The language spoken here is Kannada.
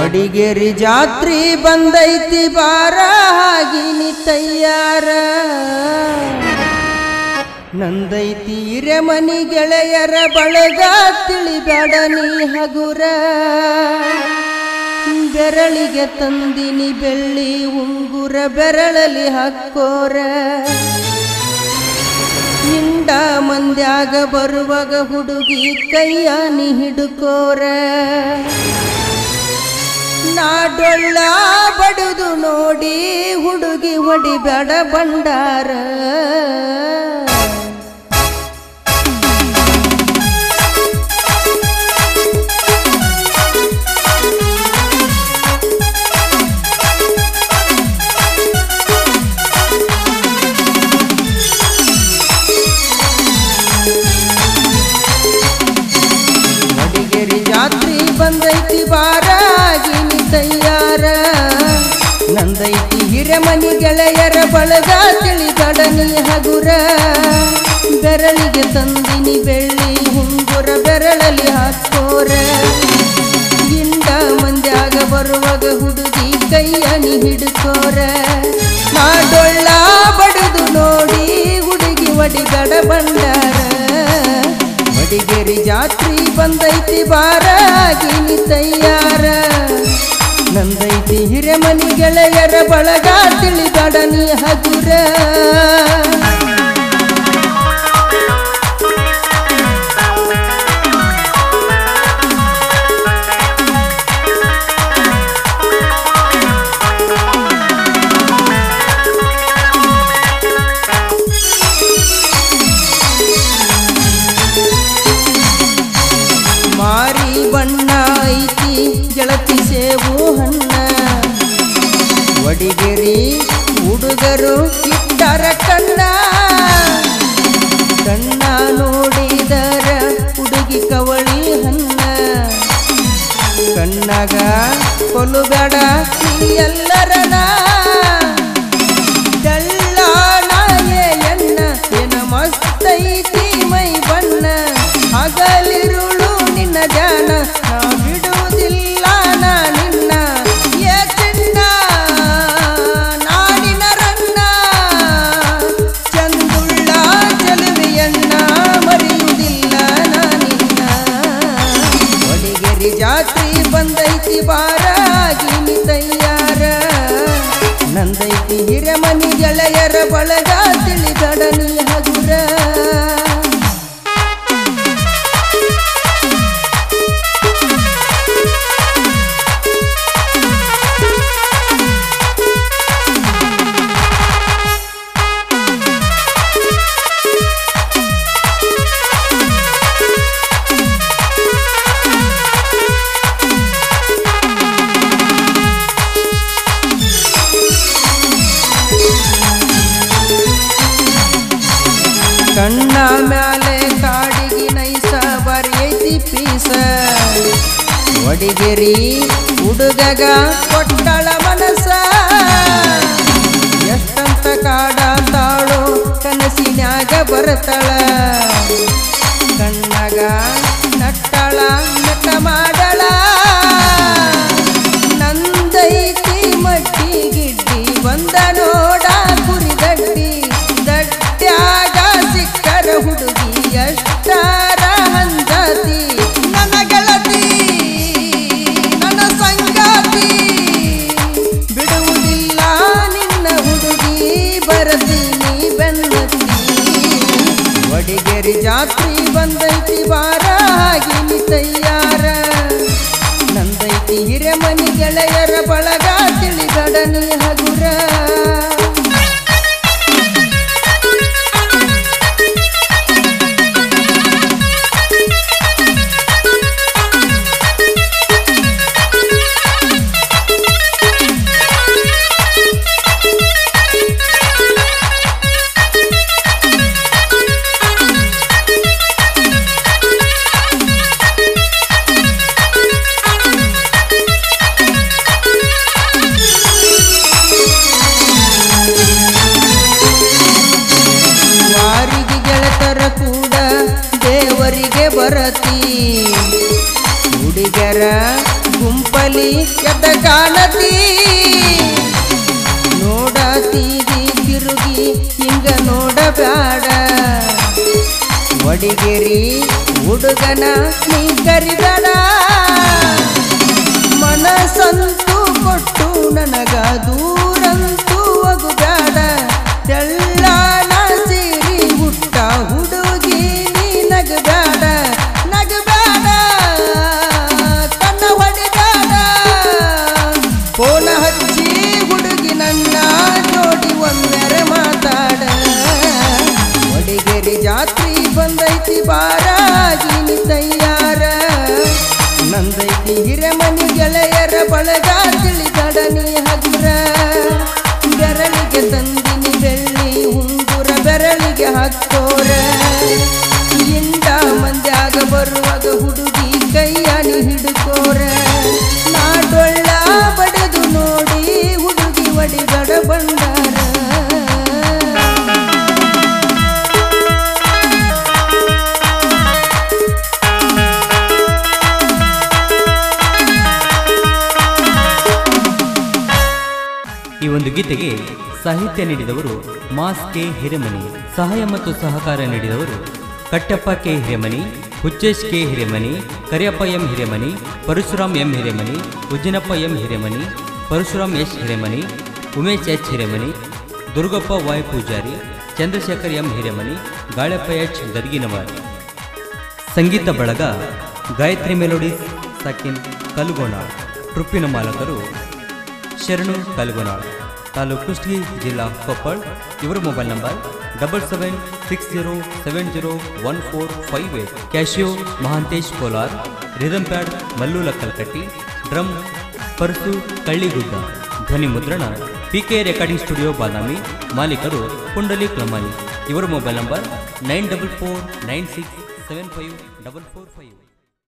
ವಡಿಗೇರಿ ಜಾತ್ರಿ ಬಂದೈತಿ ಬಾರ ಹಾಗಿನಿ ತಯ್ಯಾರ ನಂದೈತಿ ಮನಿ ಗೆಳೆಯರ ಬಳಗ ತಿಳಿಬೇಡ ನೀ ಹಗುರ. ಬೆರಳಿಗೆ ತಂದಿನಿ ಬೆಳ್ಳಿ ಉಂಗುರ ಬೆರಳಲಿ ಹಾಕೋರ ಹಿಂಡ ಮಂದ್ಯಾಗ ಬರುವಾಗ ಹುಡುಗಿ ಕೈಯ ನೀ ಹಿಡುಕೋರ. ನಾಡೊಳ್ಳ ಬಡದು ನೋಡಿ ಹುಡುಗಿ ಹೊಡಿಬೇಡ ಬಂಡಾರ ತಿಳಿದಡನಿ ಹಗುರ, ಬೆರಳಿಗೆ ತಂದಿನಿ ಬೆಳ್ಳಿ ಹುಂಗುರ ಬೆರಳಲ್ಲಿ ಹಾಕೋರ ಇಂದ ಮಂದ್ಯಾಗ ಬರುವಾಗ ಹುಡುಗಿ ಕೈಯನಿ ಹಿಡ್ಕೋರ. ನಾಡೊಳ್ಳ ಬಡದು ನೋಡಿ ಹುಡುಗಿ ಒಡಿಗಡ ಬಂಡಾರ. ಮಡಿಗೇರಿ ಜಾತ್ರಿ ಬಂದೈತಿ ಬಾರಾಗಿನಿ ತಯ್ಯಾರ ನಂದೈತಿ ಹಿರೆಮನಿ ಗೆಳೆಯರ ಬಳಗ ತಿಳಿದಡನಿ ಹಗುರ. ಹಣ್ಣ ಒಡಿಗೆರಿ ಹುಡುಗರು ಇಟ್ಟರ ಕಣ್ಣ ಕಣ್ಣ ನೋಡಿದರ ಹುಡುಗಿ ಕವಳಿ ಹನ್ನ ಕಣ್ಣಗ ಕೊಲುಬೇಡ ಎಲ್ಲರನ ಒಡಿಗೆರಿ ಜಾತಿ ಬಂದೈತಿ ಬಾರಾಗಿ ತಯ್ಯಾರ ನಂದೈತಿ ಹಿರೆಮನಿ ಗೆಳೆಯರ ಬಳಗ ತಿಳಿದಡನಿ. ಒಡಿಗೆರಿ ಹುಡುಗಗ ಕೊಟ್ಟಳ ಮನಸ. ಎಷ್ಟಂತ ಕಾಡ ತಾಳು ಕನಸಿನಾಗ ಬರತಳ. ಒಡಿಗೆರಿ ಜಾತ್ರಿ ಬಂದೈತಿ ಬಾರಾಗಿ ತಯ್ಯಾರ ನಂದೈತಿ ಹಿರೆಮನಿ ಗೆಳೆಯರ ಹುಡುಗರ ಗುಂಪಲಿ ಕದ ಕಾಣತಿ ನೋಡತೀರಿ ತಿರುಗಿ, ಹಿಂಗ ನೋಡಬೇಡ ಒಡಿಗೆರಿ ಹುಡುಗನ ನೀ ಮನಸಂತು ಮನಸ್ಸಂತೂ ಕೊಟ್ಟು ನನಗ ದೂರಂತೂ ಒಗುಗಾಡ ತೆಳ್ಳನ ಒಡಿಗೆರಿ ಜಾತ್ರಿ ಬಂದೈತಿ ಬಾರಾಗಿನಿ ತಯ್ಯಾರ ನಂದೈತಿ ಹಿರೆಮನಿ ಗೆಳೆಯರ ಬಳಗ ತಿಳಿದಡನಿ ಹಗುರ. ಬೆರಳಿಗೆ ತಂದಿನಿ ಬೆಳ್ಳಿ, ಉಂಗುರ ಬೆರಳಿಗೆ ಹಾಕೋರ ಈ ಒಂದು ಗೀತೆಗೆ ಸಾಹಿತ್ಯ ನೀಡಿದವರು ಮಾಸ್ ಕೆ ಹಿರೇಮನಿ, ಸಹಾಯ ಮತ್ತು ಸಹಕಾರ ನೀಡಿದವರು Kattappa K Hiremani, Huchchesh K Hiremani, Kariyappa M Hiremani, Parashuram M Hiremani, Ujjinappa M Hiremani, Parashuram S Hiremani, Umesh H Hiremani, Durgappa Y Pujari, Chandrashekhar M Hiremani, Galappa H Gadginavar ಸಂಗೀತ ಬಳಗ ಗಾಯತ್ರಿ ಮೆಲೋಡಿ ಸಕಿನ್ ಕಲ್ಗೋಣ ಟ್ರುಪ್ಪಿನ ಮಾಲಕರು ಶರಣು ಕಲ್ಗೊನಾಳ್, ತಾಲೂಕು ಕುಷ್ಟಗಿ ಜಿಲ್ಲಾ ಕೊಪ್ಪಳ. ಇವರ mobile number double seven six zero seven zero one four five eight Casio Mahantesh Kolar rhythm pad Mallula Kalkatti drum Parsu Kalligudda. ಧ್ವನಿ ಮುದ್ರಣ ಪಿಕೆ ರೆಕಾರ್ಡಿಂಗ್ ಸ್ಟುಡಿಯೋ ಬಾದಾಮಿ, ಮಾಲೀಕರು ಕುಂಡಲಿ ಕ್ಲಮಾನಿ. ಇವರ mobile number nine double four nine six seven five double four five